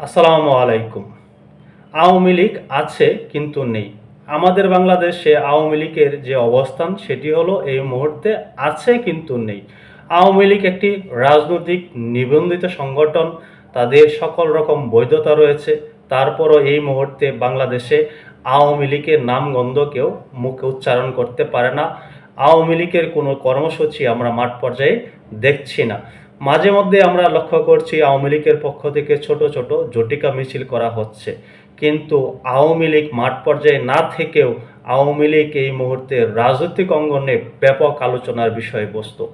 আসসালামু আলাইকুম। আওয়ামী লীগ আছে কিন্তু নেই। আমাদের বাংলাদেশে আওয়ামী লীগের যে অবস্থান, সেটি হলো এই মুহূর্তে আছে কিন্তু নেই। আওয়ামী লীগ একটি রাজনৈতিক নিবন্ধিত সংগঠন, তাদের সকল রকম বৈধতা রয়েছে। তারপরও এই মুহূর্তে বাংলাদেশে আওয়ামী লীগের নামগন্ধ কেউ মুখে উচ্চারণ করতে পারে না। আওয়ামী লীগের কোনো কর্মসূচি আমরা মাঠ পর্যায়ে দেখছি না। মাঝে মধ্যে আমরা লক্ষ্য করছি আওয়ামী লীগের পক্ষ থেকে ছোট ছোট জটিকা মিছিল করা হচ্ছে। কিন্তু আওয়ামী লীগ মাঠ পর্যায়ে না থেকেও আওয়ামী লীগ এই মুহূর্তে রাজনৈতিক অঙ্গনে ব্যাপক আলোচনার বিষয়বস্তু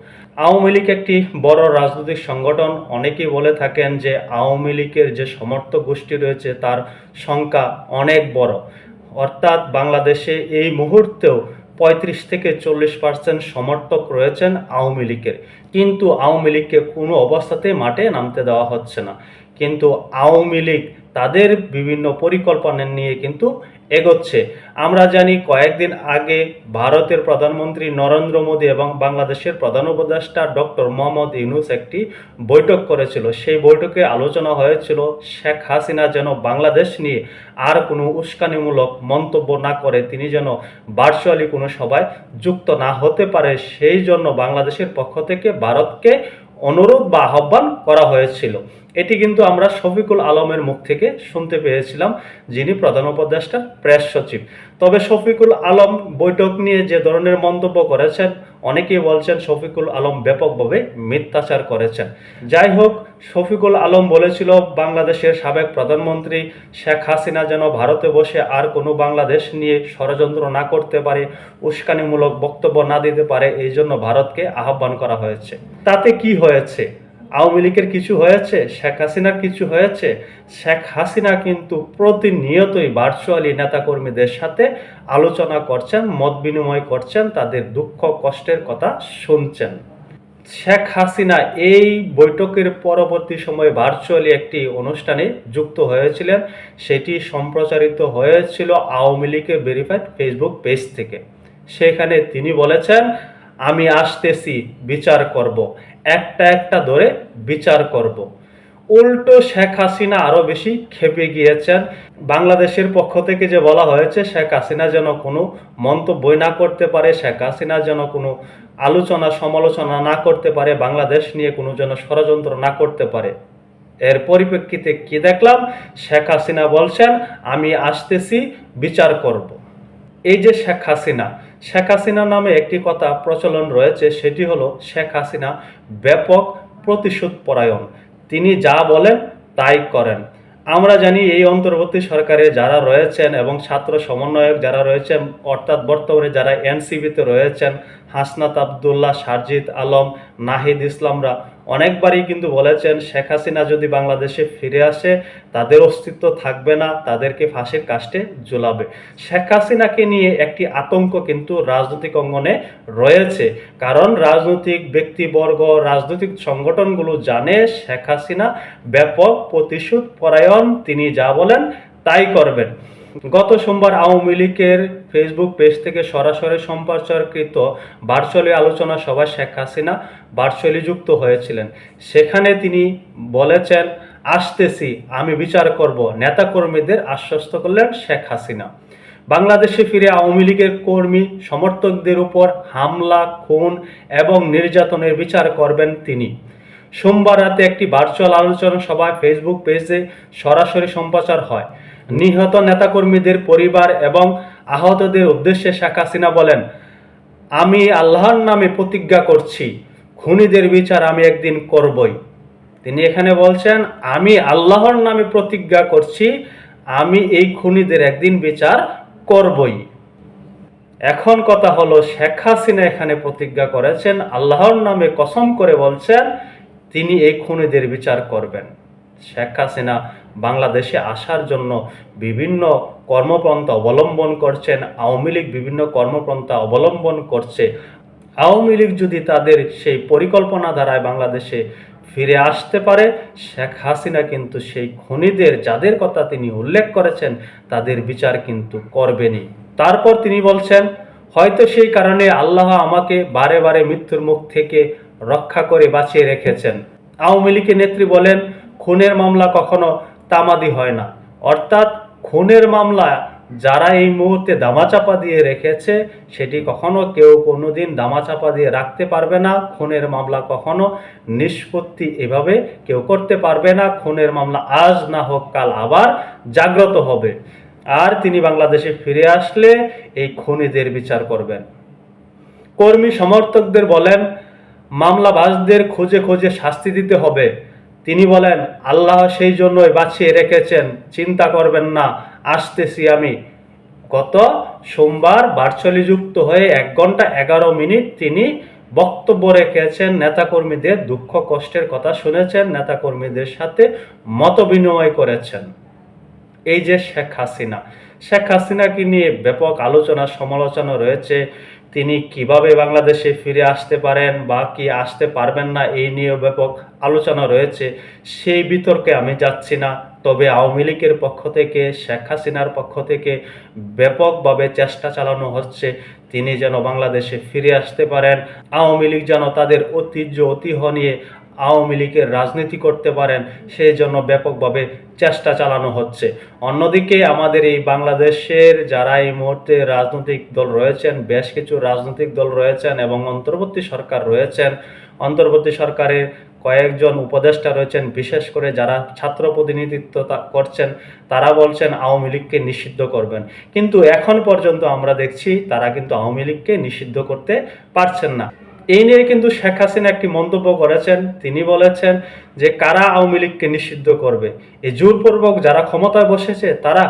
আওয়ামী লীগ একটি বড় রাজনৈতিক সংগঠন। অনেকেই বলে থাকেন যে আওয়ামী লীগের যে সমর্থক গোষ্ঠী রয়েছে তার সংখ্যা অনেক বড়। অর্থাৎ বাংলাদেশে এই মুহূর্তেও পঁয়ত্রিশ থেকে চল্লিশ পার্সেন্ট সমর্থক রয়েছেন আওয়ামী লীগের। কিন্তু আওয়ামী লীগকে কোনো অবস্থাতেই মাঠে নামতে দেওয়া হচ্ছে না। কিন্তু আওয়ামী লীগ তাদের বিভিন্ন পরিকল্পনা নিয়ে কিন্তু এগোচ্ছে। আমরা জানি কয়েকদিন আগে ভারতের প্রধানমন্ত্রী নরেন্দ্র মোদী এবং বাংলাদেশের প্রধান উপদেষ্টা ডক্টর মোহাম্মদ ইউনুস একটি বৈঠক করেছিল। সেই বৈঠকে আলোচনা হয়েছিল, শেখ হাসিনা যেন বাংলাদেশ নিয়ে আর কোনো উস্কানিমূলক মন্তব্য না করে, তিনি যেন ভার্চুয়ালি কোনো সভায় যুক্ত না হতে পারে, সেই জন্য বাংলাদেশের পক্ষ থেকে ভারতকে অনুরোধ বা আহ্বান করা হয়েছিল। এটি কিন্তু আমরা শফিকুল আলমের মুখ থেকে শুনতে পেয়েছিলাম, যিনি প্রধান উপদেষ্টার প্রেস সচিব। তবে শফিকুল আলম বৈঠক নিয়ে যে ধরনের মন্তব্য করেছেন, অনেকেই বলছেন শফিকুল আলম ব্যাপকভাবে মিথ্যাচার করেছেন। যাই হোক, শফিকুল আলম বলেছিল, বাংলাদেশের সাবেক প্রধানমন্ত্রী শেখ হাসিনা যেন ভারতে বসে আর কোনো বাংলাদেশ নিয়ে ষড়যন্ত্র না করতে পারে, উস্কানিমূলক বক্তব্য না দিতে পারে, এই জন্য ভারতকে আহ্বান করা হয়েছে। তাতে কি হয়েছে? আওয়ামী লীগের কিছু হয়েছে, শেখ হাসিনার কিছু হয়েছে, শেখ হাসিনা কিন্তু প্রতিনিয়তই ভার্চুয়ালি নেতাকর্মীদের সাথে আলোচনা করছেন, মত বিনিময় করছেন, তাদের দুঃখ, কষ্টের কথা শুনছেন। শেখ হাসিনা এই বৈঠকের পরবর্তী সময়ে ভার্চুয়ালি একটি অনুষ্ঠানে যুক্ত হয়েছিলেন। সেটি সম্প্রচারিত হয়েছিল আওয়ামী লীগের ভেরিফাইড ফেসবুক পেজ থেকে। সেখানে তিনি বলেছেন, আমি আসতেছি, বিচার করব। একটা একটা ধরে বিচার করব। উল্টো শেখ হাসিনা আরও বেশি খেপে গিয়েছেন। বাংলাদেশের পক্ষ থেকে যে বলা হয়েছে, শেখ হাসিনা যেন কোনো মন্তব্যই না করতে পারে, শেখ হাসিনা যেন কোনো আলোচনা, সমালোচনা না করতে পারে, বাংলাদেশ নিয়ে কোনো যেন ষড়যন্ত্র না করতে পারে। এর পরিপ্রেক্ষিতে কি দেখলাম? শেখ হাসিনা বলছেন, আমি আসতেছি, বিচার করব। এই যে শেখ হাসিনা শেখ হাসিনা নামে একটি কথা প্রচলন রয়েছে, সেটি হলো শেখ হাসিনা ব্যাপক প্রতিশোধ পরায়ণ। তিনি যা বলেন তাই করেন। আমরা জানি এই অন্তর্বর্তী সরকারে যারা রয়েছেন এবং ছাত্র সমন্বয়ক যারা রয়েছেন, অর্থাৎ বর্তমানে যারা এনসিবিতে রয়েছেন, হাসনাত আবদুল্লাহ সারজিদ আলম, নাহিদ ইসলামরা অনেকবারই কিন্তু বলেছেন, শেখ হাসিনা যদি বাংলাদেশে ফিরে আসে, তাদের অস্তিত্ব থাকবে না, তাদেরকে ফাঁসির কাস্টে ঝুলাবে। শেখ হাসিনাকে নিয়ে একটি আতঙ্ক কিন্তু রাজনৈতিক অঙ্গনে রয়েছে। কারণ রাজনৈতিক ব্যক্তিবর্গ, রাজনৈতিক সংগঠনগুলো জানে, শেখ হাসিনা ব্যাপক প্রতিশোধ পরায়ণ তিনি যা বলেন তাই করবেন। গত সোমবার আওয়ামী লীগের ফেসবুক পেজ থেকে সরাসরি সম্প্রচারকৃত ভার্চুয়ালি আলোচনা সভায় শেখ হাসিনা ভার্চুয়ালি যুক্ত হয়েছিলেন। সেখানে তিনি বলেছেন, আসতেছি, আমি বিচার করব। নেতাকর্মীদের আশ্বস্ত করলেন শেখ হাসিনা। বাংলাদেশে ফিরে আওয়ামী লীগের কর্মী, সমর্থকদের উপর হামলা, খুন এবং নির্যাতনের বিচার করবেন তিনি। সোমবার রাতে একটি ভার্চুয়াল আলোচনা সভায় ফেসবুক পেজে সরাসরি সম্প্রচার হয়। নিহত নেতাকর্মীদের পরিবার এবং আহতদের উদ্দেশ্যে শেখ হাসিনা বলেন, আমি আল্লাহর নামে প্রতিজ্ঞা করছি, খুনিদের বিচার আমি একদিন করবই। তিনি এখানে বলছেন, আমি আল্লাহর নামে প্রতিজ্ঞা করছি, আমি এই খুনিদের একদিন বিচার করবই। এখন কথা হলো, শেখ হাসিনা এখানে প্রতিজ্ঞা করেছেন, আল্লাহর নামে কসম করে বলছেন, তিনি এই খুনিদের বিচার করবেন। শেখ হাসিনা বাংলাদেশে আসার জন্য বিভিন্ন কর্মপন্থা অবলম্বন করছেন, আওয়ামী লীগ বিভিন্ন কর্মপন্থা অবলম্বন করছে। আওয়ামী লীগ যদি তাদের সেই পরিকল্পনা দ্বারায় বাংলাদেশে ফিরে আসতে পারে, শেখ হাসিনা কিন্তু সেই খুনিদের, যাদের কথা তিনি উল্লেখ করেছেন, তাদের বিচার কিন্তু করবেনি তারপর তিনি বলছেন, হয়তো সেই কারণে আল্লাহ আমাকে বারে বারে মৃত্যুর মুখ থেকে রক্ষা করে বাঁচিয়ে রেখেছেন। আওয়ামী লীগের নেত্রী বলেন, খুনের মামলা কখনো তামাদি হয় না। অর্থাৎ খুনের মামলা যারা এই মুহূর্তে দামাচাপা দিয়ে রেখেছে, সেটি কখনো কেউ কোনোদিন দামাচাপা দিয়ে রাখতে পারবে না। খুনের মামলা কখনো নিষ্পত্তি এভাবে কেউ করতে পারবে না। খুনের মামলা আজ না হোক, কাল আবার জাগ্রত হবে। আর তিনি বাংলাদেশে ফিরে আসলে এই খুনিদের বিচার করবেন। কর্মী সমর্থকদের বলেন, মামলাবাজদের খোঁজে খোঁজে শাস্তি দিতে হবে। তিনি বলেন, আল্লাহ সেই জন্যই বাঁচিয়ে রেখেছেন, চিন্তা করবেন না, আসতেছি আমি। গত সোমবার ভার্চুয়ালি যুক্ত হয়ে এক ঘণ্টা এগারো মিনিট তিনি বক্তব্য রেখেছেন, নেতাকর্মীদের দুঃখ, কষ্টের কথা শুনেছেন, নেতাকর্মীদের সাথে মত বিনিময় করেছেন। এই যে শেখ হাসিনা, শেখ হাসিনাকে নিয়ে ব্যাপক আলোচনা, সমালোচনা রয়েছে। তিনি কীভাবে বাংলাদেশে ফিরে আসতে পারেন বা কি আসতে পারবেন না, এই নিয়ে ব্যাপক আলোচনা রয়েছে। সেই বিতর্কে আমি যাচ্ছি না। তবে আওয়ামী লীগের পক্ষ থেকে, শেখ হাসিনার পক্ষ থেকে ব্যাপকভাবে চেষ্টা চালানো হচ্ছে। তিনি যেন বাংলাদেশে ফিরে আসতে পারেন। আওয়ামী লীগ যেন তাদের ঐতিহ্য অতিহ নিয়ে আওয়ামী লীগের রাজনীতি করতে পারেন, সেই জন্য ব্যাপকভাবে চেষ্টা চালানো হচ্ছে। অন্যদিকে আমাদের এই বাংলাদেশের যারা এই মুহূর্তে রাজনৈতিক দল রয়েছেন, বেশ কিছু রাজনৈতিক দল রয়েছেন এবং অন্তর্বর্তী সরকার রয়েছেন, অন্তর্বর্তী সরকারের কয়েকজন উপদেষ্টা রয়েছেন, বিশেষ করে যারা ছাত্র প্রতিনিধিত্ব করছেন, তারা বলছেন আওয়ামী লীগকে নিষিদ্ধ করবেন। কিন্তু এখন পর্যন্ত আমরা দেখছি তারা কিন্তু আওয়ামী লীগকে নিষিদ্ধ করতে পারছেন না। এই নিয়ে কিন্তু শেখ হাসিনা একটি মন্তব্য করেছেন। তিনি বলেছেন যে, কারা আওয়ামী লীগকে নিষিদ্ধ করবে? এই জোরপূর্বক যারা ক্ষমতায় বসেছে, তারা,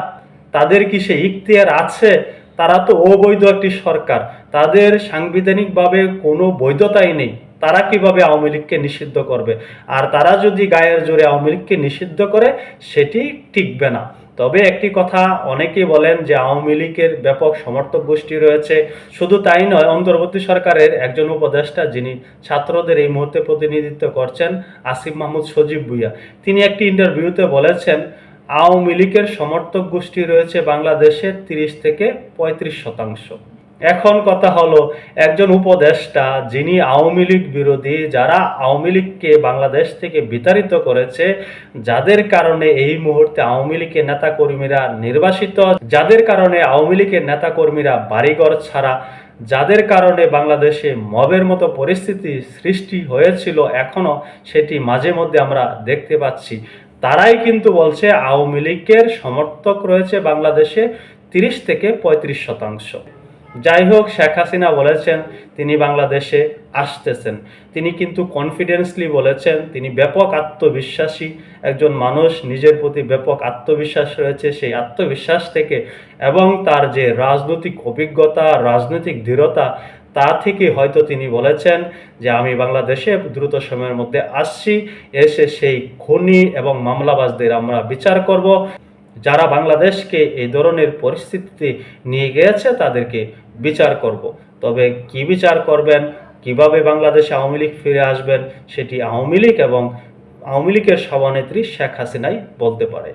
তাদের কি সে ইখতিয়ার আছে? তারা তো অবৈধ একটি সরকার। তাদের সাংবিধানিকভাবে কোনো বৈধতাই নেই। তারা কীভাবে আওয়ামী লীগকে নিষিদ্ধ করবে? আর তারা যদি গায়ের জোরে আওয়ামী লীগকে নিষিদ্ধ করে, সেটি টিকবে না। তবে একটি কথা অনেকেই বলেন যে আওয়ামী লীগের ব্যাপক সমর্থক গোষ্ঠী রয়েছে। শুধু তাই নয়, অন্তর্বর্তী সরকারের একজন উপদেষ্টা যিনি ছাত্রদের এই মুহূর্তে প্রতিনিধিত্ব করছেন, আসিফ মাহমুদ সজীব ভুইয়া। তিনি একটি ইন্টারভিউতে বলেছেন, আওয়ামী লীগের সমর্থক গোষ্ঠী রয়েছে বাংলাদেশের তিরিশ থেকে পঁয়ত্রিশ শতাংশ। এখন কথা হলো একজন উপদেষ্টা যিনি আওয়ামী লীগ বিরোধী, যারা আওয়ামী লীগকে বাংলাদেশ থেকে বিতাড়িত করেছে, যাদের কারণে এই মুহূর্তে আওয়ামী লীগের নেতাকর্মীরা নির্বাসিত, যাদের কারণে আওয়ামী লীগের নেতাকর্মীরা বাড়িঘর ছাড়া, যাদের কারণে বাংলাদেশে মবের মতো পরিস্থিতি সৃষ্টি হয়েছিল এখনও, সেটি মাঝে মধ্যে আমরা দেখতে পাচ্ছি। তারাই কিন্তু বলছে আওয়ামী লীগের সমর্থক রয়েছে বাংলাদেশে তিরিশ থেকে পঁয়ত্রিশ শতাংশ। যাই হোক, শেখ হাসিনা বলেছেন তিনি বাংলাদেশে আসতেছেন। তিনি কিন্তু কনফিডেন্সলি বলেছেন, তিনি ব্যাপক আত্মবিশ্বাসী একজন মানুষ, নিজের প্রতি ব্যাপক আত্মবিশ্বাস রয়েছে। সেই আত্মবিশ্বাস থেকে এবং তার যে রাজনৈতিক অভিজ্ঞতা, রাজনৈতিক দৃঢ়তা, তা থেকে হয়তো তিনি বলেছেন যে, আমি বাংলাদেশে দ্রুত সময়ের মধ্যে আসছি, এসে সেই খুনি এবং মামলাবাজদের আমরা বিচার করব। যারা বাংলাদেশকে এই ধরনের পরিস্থিতিতে নিয়ে গিয়েছে, তাদেরকে বিচার করব। তবে কি বিচার করবেন, কীভাবে বাংলাদেশে আওয়ামী লীগ ফিরে আসবেন, সেটি আওয়ামী লীগ এবং আওয়ামী লীগের সভানেত্রী শেখ হাসিনাই বলতে পারে।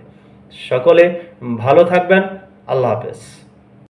সকলে ভালো থাকবেন, আল্লাহ হাফেজ।